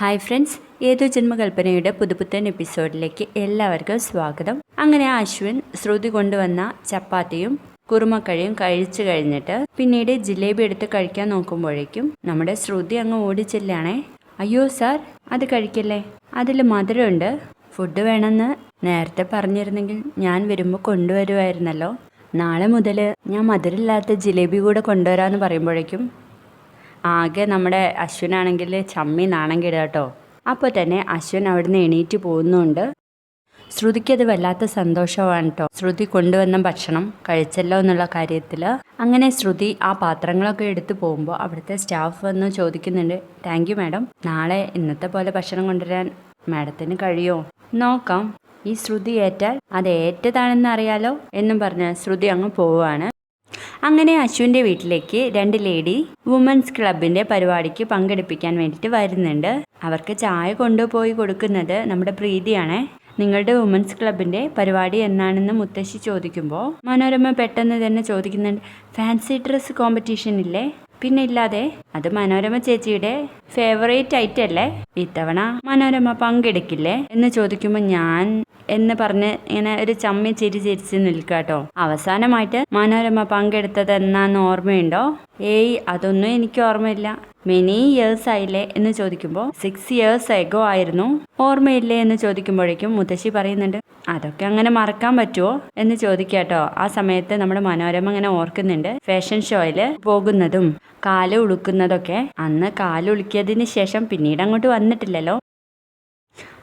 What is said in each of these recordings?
Hi friends ഏതു ജന്മകൽപ്പനയുടെ പുതുപുത്തൻ എപ്പിസോഡിലേക്ക് എല്ലാവർക്കും സ്വാഗതം. അങ്ങനെ അശ്വിൻ ശ്രുതി കൊണ്ടുവന്ന ചപ്പാത്തിയും കുറുമക്കഴിയും കഴിച്ചു കഴിഞ്ഞിട്ട് പിന്നീട് ജിലേബി എടുത്ത് കഴിക്കാൻ നോക്കുമ്പോഴേക്കും നമ്മുടെ ശ്രുതി അങ്ങ് ഓടിച്ചില്ലാണേ അയ്യോ സാർ അത് കഴിക്കല്ലേ? അതിൽ മധുരമുണ്ട്. ഫുഡ് വേണമെന്ന് നേരത്തെ പറഞ്ഞിരുന്നെങ്കിൽ ഞാൻ വരുമ്പോൾ കൊണ്ടുവരുമായിരുന്നല്ലോ നാളെ മുതൽ ഞാൻ മധുരമില്ലാത്ത ജിലേബി കൂടെ കൊണ്ടുവരാമെന്ന് പറയുമ്പോഴേക്കും ആകെ നമ്മുടെ അശ്വിനാണെങ്കിൽ ചമ്മി നാണം കേട്ടോ അപ്പോൾ തന്നെ അശ്വിൻ അവിടുന്ന് എണീറ്റ് പോകുന്നുണ്ട്. ശ്രുതിക്ക് അത് വല്ലാത്ത സന്തോഷമാണ് കേട്ടോ ശ്രുതി കൊണ്ടുവന്ന ഭക്ഷണം കഴിച്ചല്ലോ എന്നുള്ള കാര്യത്തിൽ. അങ്ങനെ ശ്രുതി ആ പാത്രങ്ങളൊക്കെ എടുത്തു പോകുമ്പോൾ അവിടുത്തെ സ്റ്റാഫ് വന്ന് ചോദിക്കുന്നുണ്ട് താങ്ക് യു മാഡം നാളെ ഇന്നത്തെ പോലെ ഭക്ഷണം കൊണ്ടുവരാൻ മാഡത്തിന് കഴിയുമോ നോക്കാം. ഈ ശ്രുതി ഏറ്റാൽ അത് ഏറ്റതാണെന്ന് അറിയാലോ? എന്നും പറഞ്ഞ് ശ്രുതി അങ്ങ് പോവുകയാണ്. അങ്ങനെ അശ്വിന്റെ വീട്ടിലേക്ക് രണ്ട് ലേഡി വുമൻസ് ക്ലബിന്റെ പരിപാടിക്ക് പങ്കെടുപ്പിക്കാൻ വേണ്ടിയിട്ട് വരുന്നുണ്ട്. അവർക്ക് ചായ കൊണ്ടുപോയി കൊടുക്കുന്നത് നമ്മുടെ പ്രീതിയാണേ. നിങ്ങളുടെ വുമൻസ് ക്ലബിന്റെ പരിപാടി എന്നാണെന്ന് മുത്തശ്ശി ചോദിക്കുമ്പോൾ മനോരമ പെട്ടെന്ന് തന്നെ ചോദിക്കുന്നുണ്ട് ഫാൻസി ഡ്രസ്സ് കോമ്പറ്റീഷൻ ഇല്ലേ? പിന്നെ ഇല്ലാതെ അത് മനോരമ ചേച്ചിയുടെ ഫേവറേറ്റ് ഐറ്റം അല്ലേ? ഇത്തവണ മനോരമ പങ്കെടുക്കില്ലേ? എന്ന് ചോദിക്കുമ്പോൾ ഞാൻ എന്ന് പറഞ്ഞ് ഇങ്ങനെ ഒരു ചമ്മി ചിരി ചിരിച്ച് നിൽക്കാട്ടോ. കേട്ടോ അവസാനമായിട്ട് മനോരമ പങ്കെടുത്തത് എന്നാന്ന് ഓർമ്മയുണ്ടോ? ഏയ് അതൊന്നും എനിക്ക് ഓർമ്മയില്ല. മെനി ഇയേഴ്സ് ആയില്ലേ എന്ന് ചോദിക്കുമ്പോൾ സിക്സ് ഇയേഴ്സ് എഗോ ആയിരുന്നു. ഓർമ്മയില്ലേ എന്ന് ചോദിക്കുമ്പോഴേക്കും മുത്തശ്ശി പറയുന്നുണ്ട് അതൊക്കെ അങ്ങനെ മറക്കാൻ പറ്റുമോ എന്ന് ചോദിക്കാട്ടോ. ആ സമയത്ത് നമ്മുടെ മനോരമ ഇങ്ങനെ ഓർക്കുന്നുണ്ട് ഫാഷൻ ഷോയിൽ പോകുന്നതും. കാൽ ഉളുക്കുന്നതൊക്കെ അന്ന് കാൽ ഉളുക്കിയതിന് ശേഷം പിന്നീട് അങ്ങോട്ട് വന്നിട്ടില്ലല്ലോ.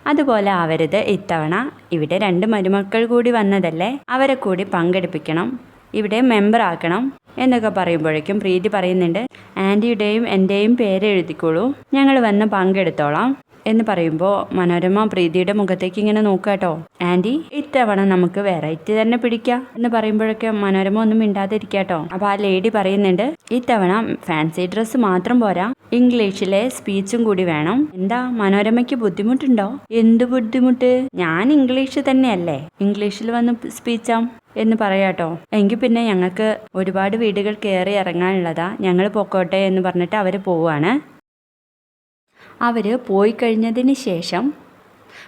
അതുപോലെ ആവരുത് ഇത്തവണ ഇവിടെ രണ്ട് മരുമക്കൾ കൂടി വന്നതല്ലേ? അവരെ കൂടി പങ്കെടുപ്പിക്കണം. ഇവിടെ മെമ്പർ ആക്കണം എന്നൊക്കെ പറയുമ്പോഴേക്കും പ്രീതി പറയുന്നുണ്ട് ആന്റിയുടെയും എന്റെയും പേര് എഴുതിക്കോളൂ. ഞങ്ങൾ വന്ന് പങ്കെടുത്തോളാം. എന്ന് പറയുമ്പോൾ മനോരമ പ്രീതിയുടെ മുഖത്തേക്ക് ഇങ്ങനെ നോക്കാട്ടോ ആന്റി ഇത്തവണ നമുക്ക് വെറൈറ്റി തന്നെ പിടിക്കാം എന്ന് പറയുമ്പോഴൊക്കെ മനോരമ ഒന്നും മിണ്ടാതിരിക്കാട്ടോ അപ്പോൾ ആ ലേഡി പറയുന്നുണ്ട് ഇത്തവണ ഫാൻസി ഡ്രസ്സ് മാത്രം പോരാ. ഇംഗ്ലീഷിലെ സ്പീച്ചും കൂടി വേണം. എന്താ മനോരമയ്ക്ക് ബുദ്ധിമുട്ടുണ്ടോ? എന്ത് ബുദ്ധിമുട്ട്? ഞാൻ ഇംഗ്ലീഷ് തന്നെയല്ലേ. ഇംഗ്ലീഷിൽ വന്ന് സ്പീച്ചാം എന്ന് പറയാട്ടോ എങ്കിൽ പിന്നെ ഞങ്ങൾക്ക് ഒരുപാട് വീടുകൾ കയറി ഇറങ്ങാനുള്ളതാ. ഞങ്ങൾ പൊക്കോട്ടെ എന്ന് പറഞ്ഞിട്ട് അവർ പോവാണ്. അവർ പോയി കഴിഞ്ഞതിന് ശേഷം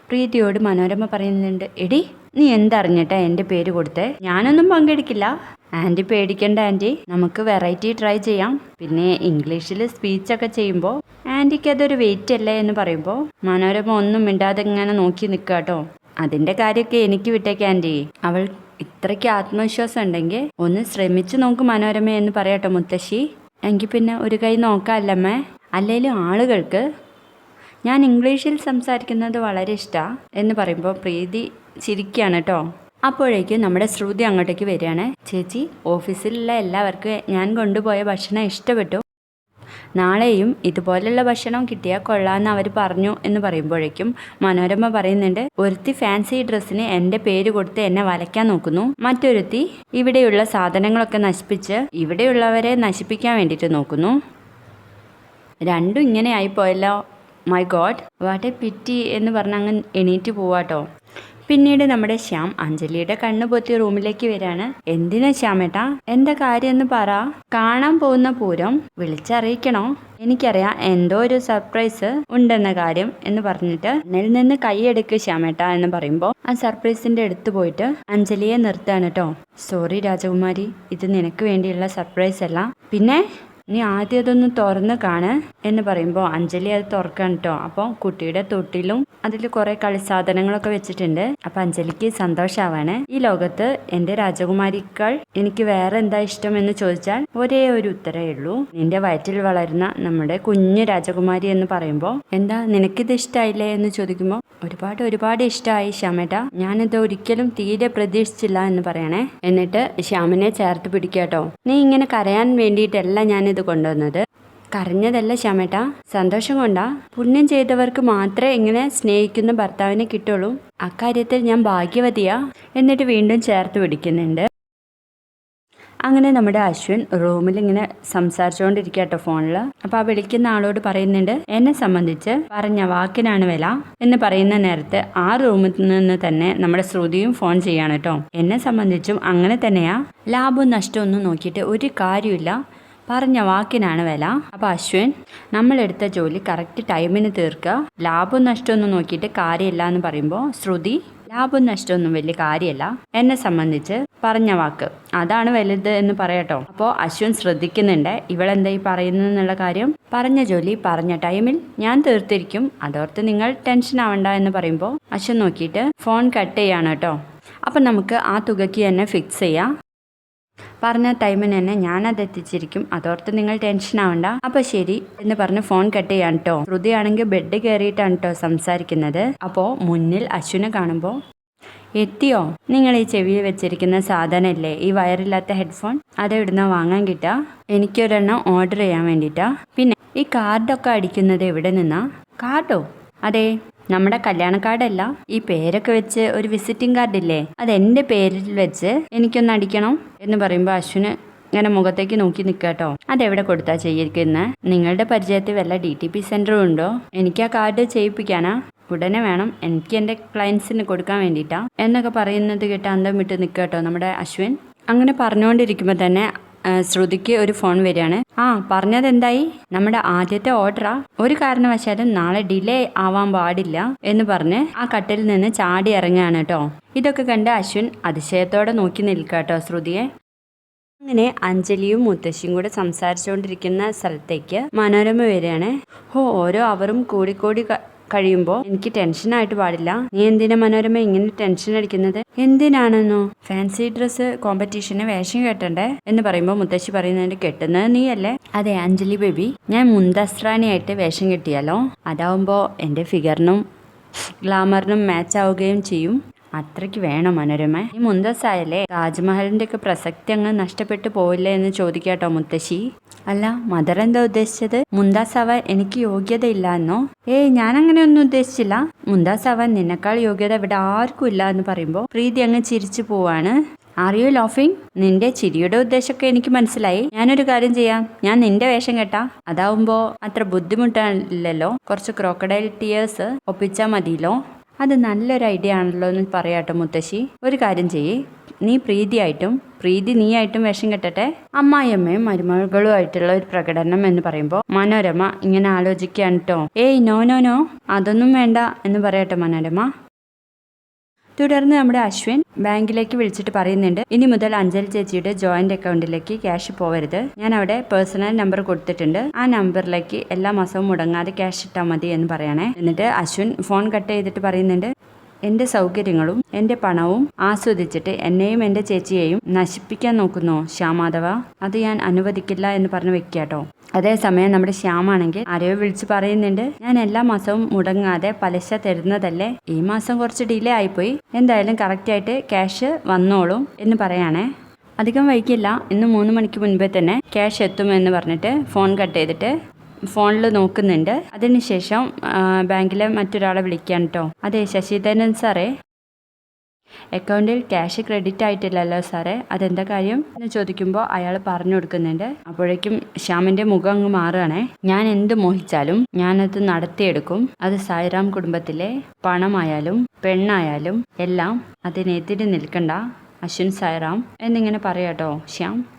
പ്രീതിയോട് മനോരമ പറയുന്നുണ്ട് എടി നീ എന്തറിഞ്ഞിട്ടാ എന്റെ പേര് കൊടുത്തേ? ഞാനൊന്നും പങ്കെടുക്കില്ല. ആന്റി പേടിക്കണ്ട ആന്റി. നമുക്ക് വെറൈറ്റി ട്രൈ ചെയ്യാം. പിന്നെ ഇംഗ്ലീഷിൽ സ്പീച്ചൊക്കെ ചെയ്യുമ്പോൾ ആന്റിക്ക് അതൊരു വെയിറ്റ് അല്ലേ എന്ന് പറയുമ്പോൾ മനോരമ ഒന്നും മിണ്ടാതെ ഇങ്ങനെ നോക്കി നിൽക്കുക കേട്ടോ അതിന്റെ കാര്യമൊക്കെ എനിക്ക് വിട്ടേക്ക് ആന്റി. അവൾ ഇത്രയ്ക്ക് ആത്മവിശ്വാസം ഉണ്ടെങ്കിൽ ഒന്ന് ശ്രമിച്ചു നോക്ക് മനോരമ എന്ന് പറയാട്ടോ മുത്തശ്ശി. എങ്കിൽ പിന്നെ ഒരു കൈ നോക്കാമല്ലമ്മേ അല്ലെങ്കിലും ആളുകൾക്ക് ഞാൻ ഇംഗ്ലീഷിൽ സംസാരിക്കുന്നത് വളരെ ഇഷ്ടമാണ് എന്ന് പറയുമ്പോൾ പ്രീതി ചിരിക്കുകയാണ് കേട്ടോ അപ്പോഴേക്കും നമ്മുടെ ശ്രുതി അങ്ങോട്ടേക്ക് വരികയാണ്. ചേച്ചി ഓഫീസിലുള്ള എല്ലാവർക്കും ഞാൻ കൊണ്ടുപോയ ഭക്ഷണം ഇഷ്ടപ്പെട്ടു. നാളെയും ഇതുപോലെയുള്ള ഭക്ഷണം കിട്ടിയാൽ കൊള്ളാമെന്ന് അവർ പറഞ്ഞു എന്ന് പറയുമ്പോഴേക്കും മനോരമ പറയുന്നുണ്ട് ഒരുത്തി ഫാൻസി ഡ്രസ്സിന് എന്റെ പേര് കൊടുത്ത് എന്നെ വലയ്ക്കാൻ നോക്കുന്നു. മറ്റൊരുത്തി ഇവിടെയുള്ള സാധനങ്ങളൊക്കെ നശിപ്പിച്ച് ഇവിടെയുള്ളവരെ നശിപ്പിക്കാൻ വേണ്ടിയിട്ട് നോക്കുന്നു. രണ്ടും ഇങ്ങനെ ആയിപ്പോയല്ലോ my god what a pity എന്ന് പറഞ്ഞ് അങ്ങ് എണീറ്റ് പോവാട്ടോ പിന്നീട് നമ്മുടെ ശ്യാം അഞ്ജലിയുടെ കണ്ണ് പൊത്തി റൂമിലേക്ക് വരാണ്. എന്തിനാ ശ്യാമേട്ടാ? എന്താ കാര്യം എന്ന് പറ. കാണാൻ പോകുന്ന പൂരം വിളിച്ചറിയിക്കണോ? എനിക്കറിയാം എന്തോ ഒരു സർപ്രൈസ് ഉണ്ടെന്ന കാര്യം എന്ന് പറഞ്ഞിട്ട് എന്നിൽ നിന്ന് കൈയെടുക്ക് ശ്യാമേട്ട എന്ന് പറയുമ്പോൾ ആ സർപ്രൈസിന്റെ അടുത്ത് പോയിട്ട് അഞ്ജലിയെ നിർത്താണ് കേട്ടോ സോറി രാജകുമാരി ഇത് നിനക്ക് വേണ്ടിയുള്ള സർപ്രൈസ് അല്ല. പിന്നെ നീ ആദ്യം അതൊന്ന് തുറന്ന് കാണ് എന്ന് പറയുമ്പോൾ അഞ്ജലി അത് തുറക്കണം കേട്ടോ അപ്പോൾ കുട്ടിയുടെ തൊട്ടിലും അതിൽ കുറെ കളിസാധനങ്ങളൊക്കെ വെച്ചിട്ടുണ്ട്. അപ്പൊ അഞ്ജലിക്ക് സന്തോഷാവാണ്. ഈ ലോകത്ത് എന്റെ രാജകുമാരിക്കാൾ എനിക്ക് വേറെ എന്താ ഇഷ്ടം എന്ന് ചോദിച്ചാൽ ഒരേ ഒരു ഉത്തരേ ഉള്ളൂ. നിന്റെ വയറ്റിൽ വളരുന്ന നമ്മുടെ കുഞ്ഞു രാജകുമാരി എന്ന് പറയുമ്പോൾ എന്താ നിനക്കിത് ഇഷ്ടമായില്ലേ എന്ന് ചോദിക്കുമ്പോൾ ഒരുപാട് ഒരുപാട് ഇഷ്ടമായി ശ്യാമേട്ട. ഞാനിത് ഒരിക്കലും തീരെ പ്രതീക്ഷിച്ചില്ല എന്ന് പറയണേ. എന്നിട്ട് ശ്യാമിനെ ചേർത്ത് പിടിക്കാട്ടോ നീ ഇങ്ങനെ കരയാൻ വേണ്ടിയിട്ടല്ല ഞാനിത് കൊണ്ടുവന്നത്. കരഞ്ഞതല്ല ശ്യാമേട്ട സന്തോഷം കൊണ്ടാ പുണ്യം ചെയ്തവർക്ക് മാത്രമേ ഇങ്ങനെ സ്നേഹിക്കുന്ന ഭർത്താവിനെ കിട്ടുള്ളൂ. അക്കാര്യത്തിൽ ഞാൻ ഭാഗ്യവതിയാ എന്നിട്ട് വീണ്ടും ചേർത്ത് പിടിക്കുന്നുണ്ട്. അങ്ങനെ നമ്മുടെ അശ്വിൻ റൂമിൽ ഇങ്ങനെ സംസാരിച്ചുകൊണ്ടിരിക്കുക കേട്ടോ ഫോണിൽ അപ്പോൾ ആ വിളിക്കുന്ന ആളോട് പറയുന്നുണ്ട് എന്നെ സംബന്ധിച്ച് പറഞ്ഞ വാക്കിനാണ് വില എന്ന് പറയുന്ന നേരത്ത് ആ റൂമിൽ നിന്ന് തന്നെ നമ്മുടെ ശ്രുതിയും ഫോൺ ചെയ്യാണ് കേട്ടോ. എന്നെ സംബന്ധിച്ചും അങ്ങനെ തന്നെയാ. ലാഭവും നഷ്ടമൊന്നും നോക്കിയിട്ട് ഒരു കാര്യമില്ല പറഞ്ഞ വാക്കിനാണ് വില. അപ്പോൾ അശ്വിൻ നമ്മളെടുത്ത ജോലി കറക്റ്റ് ടൈമിന് തീർക്കുക. ലാഭം നഷ്ടമൊന്നും നോക്കിയിട്ട് കാര്യമില്ല എന്ന് പറയുമ്പോൾ ശ്രുതി ലാഭം നഷ്ടമൊന്നും വലിയ കാര്യമല്ല. എന്നെ സംബന്ധിച്ച് പറഞ്ഞ വാക്ക്. അതാണ് വലുത് എന്ന് പറയട്ടോ. അപ്പോൾ അശ്വിൻ ശ്രദ്ധിക്കുന്നുണ്ട്. ഇവളെന്താ ഈ പറയുന്നതെന്നുള്ള കാര്യം? പറഞ്ഞ ജോലി പറഞ്ഞ ടൈമിൽ ഞാൻ തീർത്തിരിക്കും. അതോർത്ത് നിങ്ങൾ ടെൻഷൻ ആവണ്ട എന്ന് പറയുമ്പോൾ അശ്വിൻ നോക്കിയിട്ട് ഫോൺ കട്ട് ചെയ്യാണ് കേട്ടോ. അപ്പം നമുക്ക് ആ തുകയ്ക്ക് തന്നെ ഫിക്സ് ചെയ്യാം. പറഞ്ഞ ടൈമിന് തന്നെ അത് എത്തിച്ചിരിക്കും. അതോർത്ത് നിങ്ങൾ ടെൻഷൻ ആവണ്ട. അപ്പൊ ശരി എന്ന് പറഞ്ഞ് ഫോൺ കട്ട് ചെയ്യാൻ കേട്ടോ ശ്രുതിയാണെങ്കിൽ ബെഡ് കയറിയിട്ടാണ് കേട്ടോ സംസാരിക്കുന്നത്. അപ്പോ മുന്നിൽ അശ്വിനെ കാണുമ്പോൾ എത്തിയോ? നിങ്ങൾ ഈ ചെവിയിൽ വെച്ചിരിക്കുന്ന സാധനമല്ലേ ഈ വയറില്ലാത്ത ഹെഡ്ഫോൺ അത് ഇവിടുന്ന് വാങ്ങാൻ കിട്ടാ? എനിക്കൊരെണ്ണം ഓർഡർ ചെയ്യാൻ വേണ്ടിട്ടാ. പിന്നെ ഈ കാർഡൊക്കെ അടിക്കുന്നത് എവിടെ നിന്നാ? കാർഡോ അതെ. നമ്മുടെ കല്യാണ കാർഡല്ല ഈ പേരൊക്കെ വെച്ച് ഒരു വിസിറ്റിംഗ് കാർഡില്ലേ അത് എന്റെ പേരിൽ വെച്ച് എനിക്കൊന്ന് അടിക്കണം എന്ന് പറയുമ്പോൾ അശ്വിന് ഇങ്ങനെ മുഖത്തേക്ക് നോക്കി നിൽക്കാട്ടോ അതെവിടെ കൊടുത്താ ചെയ്യിക്കുന്നത് നിങ്ങളുടെ പരിചയത്തിൽ വല്ല ഡി ടി പി സെന്ററും ഉണ്ടോ? എനിക്ക് ആ കാർഡ് ചെയ്യിപ്പിക്കാനാ. ഉടനെ വേണം എനിക്ക് എന്റെ ക്ലയൻസിന് കൊടുക്കാൻ വേണ്ടിയിട്ടാണ് എന്നൊക്കെ പറയുന്നത് കേട്ട് അന്തം വിട്ട് നിൽക്കാട്ടോ നമ്മുടെ അശ്വിൻ. അങ്ങനെ പറഞ്ഞുകൊണ്ടിരിക്കുമ്പോൾ തന്നെ ശ്രുതിക്ക് ഒരു ഫോൺ വരികയാണ്. ആ പറഞ്ഞത് എന്തായി നമ്മുടെ ആദ്യത്തെ ഓർഡറാ. ഒരു കാരണവശാലും നാളെ ഡിലേ ആവാൻ പാടില്ല എന്ന് പറഞ്ഞ് ആ കട്ടിൽ നിന്ന് ചാടി ഇറങ്ങുകയാണ് കേട്ടോ. ഇതൊക്കെ കണ്ട് അശ്വിൻ അതിശയത്തോടെ നോക്കി നിൽക്കാട്ടോ ശ്രുതിയെ. അങ്ങനെ അഞ്ജലിയും മുത്തശ്ശിയും കൂടെ സംസാരിച്ചുകൊണ്ടിരിക്കുന്ന സ്ഥലത്തേക്ക് മനോരമ വരികയാണ്. ഓ ഓരോ അവരും കൂടിക്കൂടി കഴിയുമ്പോൾ എനിക്ക് ടെൻഷനായിട്ട് പാടില്ല. നീ എന്തിനാ മനോരമ ഇങ്ങനെ ടെൻഷൻ അടിക്കുന്നത്? എന്തിനാണെന്നോ? ഫാൻസി ഡ്രസ്സ് കോമ്പറ്റീഷന് വേഷം കെട്ടണ്ടേ? എന്ന് പറയുമ്പോൾ മുത്തശ്ശി പറയുന്നതിന്റെ കെട്ടുന്നത് നീയല്ലേ? അതെ അഞ്ജലി ബേബി ഞാൻ മുന്തസ്രാണിയായിട്ട് വേഷം കെട്ടിയാലോ? അതാവുമ്പോൾ എന്റെ ഫിഗറിനും ഗ്ലാമറിനും മാച്ച് ആവുകയും ചെയ്യും. അത്രയ്ക്ക് വേണം മനോരമ. ഈ മുന്തസായല്ലേ താജ്മഹലിന്റെ ഒക്കെ പ്രസക്തി അങ്ങ് നഷ്ടപ്പെട്ടു പോയില്ലേ എന്ന് ചോദിക്കാട്ടോ മുത്തശ്ശി. അല്ല മദർ എന്താ ഉദ്ദേശിച്ചത്? മുന്താസ് ആവാൻ എനിക്ക് യോഗ്യത ഇല്ല എന്നോ? ഏയ് ഞാൻ അങ്ങനെ ഒന്നും ഉദ്ദേശിച്ചില്ല. മുന്താസ് ആവാൻ നിന്നെക്കാൾ യോഗ്യത ഇവിടെ ആർക്കും ഇല്ല എന്ന് പറയുമ്പോൾ പ്രീതി അങ്ങ് ചിരിച്ചു പോവാണ്. ആർ യു ലോഫിങ് നിന്റെ ചിരിയുടെ ഉദ്ദേശമൊക്കെ എനിക്ക് മനസ്സിലായി. ഞാനൊരു കാര്യം ചെയ്യാം. ഞാൻ നിന്റെ വേഷം കേട്ടാ. അതാവുമ്പോ അത്ര ബുദ്ധിമുട്ടില്ലല്ലോ? കുറച്ച് ക്രോക്കഡൈൽ ടിയേഴ്സ് ഒപ്പിച്ചാൽ മതിയല്ലോ? അത് നല്ലൊരു ഐഡിയ ആണല്ലോ എന്ന് പറയാട്ടോ മുത്തശ്ശി. ഒരു കാര്യം ചെയ്യ്. നീ പ്രീതിയായിട്ടും പ്രീതി നീയായിട്ടും വേഷം കെട്ടട്ടെ. അമ്മായിയമ്മയും മരുമകളും ആയിട്ടുള്ള ഒരു പ്രകടനം എന്ന് പറയുമ്പോൾ മനോരമ ഇങ്ങനെ ആലോചിക്കാൻ കേട്ടോ ഏയ് നോ നോ നോ. അതൊന്നും വേണ്ട എന്ന് പറയട്ടെ മനോരമ. തുടർന്ന് നമ്മുടെ അശ്വിൻ ബാങ്കിലേക്ക് വിളിച്ചിട്ട് പറയുന്നുണ്ട് ഇനി മുതൽ അഞ്ജലി ചേച്ചിയുടെ ജോയിന്റ് അക്കൗണ്ടിലേക്ക് ക്യാഷ് പോവരുത്. ഞാൻ അവിടെ പേഴ്സണൽ നമ്പർ കൊടുത്തിട്ടുണ്ട്. ആ നമ്പറിലേക്ക് എല്ലാ മാസവും മുടങ്ങാതെ ക്യാഷ് ഇട്ടാൽ മതി എന്ന് പറയണേ. എന്നിട്ട് അശ്വിൻ ഫോൺ കട്ട് ചെയ്തിട്ട് പറയുന്നുണ്ട് എന്റെ സൗകര്യങ്ങളും എന്റെ പണവും ആസ്വദിച്ചിട്ട് എന്നെയും എന്റെ ചേച്ചിയെയും നശിപ്പിക്കാൻ നോക്കുന്നോ ശ്യാമാധവ? അത് ഞാൻ അനുവദിക്കില്ല എന്ന് പറഞ്ഞ് വെക്കാട്ടോ അതേസമയം നമ്മുടെ ശ്യാമാണെങ്കിൽ ആരെയോ വിളിച്ച് പറയുന്നുണ്ട്. ഞാൻ എല്ലാ മാസവും മുടങ്ങാതെ പലിശ തരുന്നതല്ലേ? ഈ മാസം കുറച്ച് ഡിലേ ആയിപ്പോയി. എന്തായാലും കറക്റ്റായിട്ട് ക്യാഷ് വന്നോളും എന്ന് പറയാണേ. അധികം വൈകില്ല ഇന്ന് മൂന്ന് മണിക്ക് മുൻപേ തന്നെ ക്യാഷ് എത്തുമെന്ന് പറഞ്ഞിട്ട് ഫോൺ കട്ട് ചെയ്തിട്ട് ഫോണിൽ നോക്കുന്നുണ്ട്. അതിനുശേഷം ബാങ്കിലെ മറ്റൊരാളെ വിളിക്കാൻ കേട്ടോ അതെ ശശിധരൻ സാറേ. അക്കൗണ്ടിൽ ക്യാഷ് ക്രെഡിറ്റ് ആയിട്ടില്ലല്ലോ സാറേ. അതെന്താ കാര്യം എന്ന് ചോദിക്കുമ്പോൾ അയാൾ പറഞ്ഞു കൊടുക്കുന്നുണ്ട്. അപ്പോഴേക്കും ശ്യാമിന്റെ മുഖം അങ്ങ് മാറുകയാണേ. ഞാൻ എന്ത് മോഹിച്ചാലും ഞാനത് നടത്തിയെടുക്കും. അത് സായിറാം കുടുംബത്തിലെ പണമായാലും പെണ്ണായാലും എല്ലാം അതിനെതിരെ നിൽക്കണ്ട. അശ്വിൻ സായിറാം എന്നിങ്ങനെ പറയാട്ടോ ശ്യാം.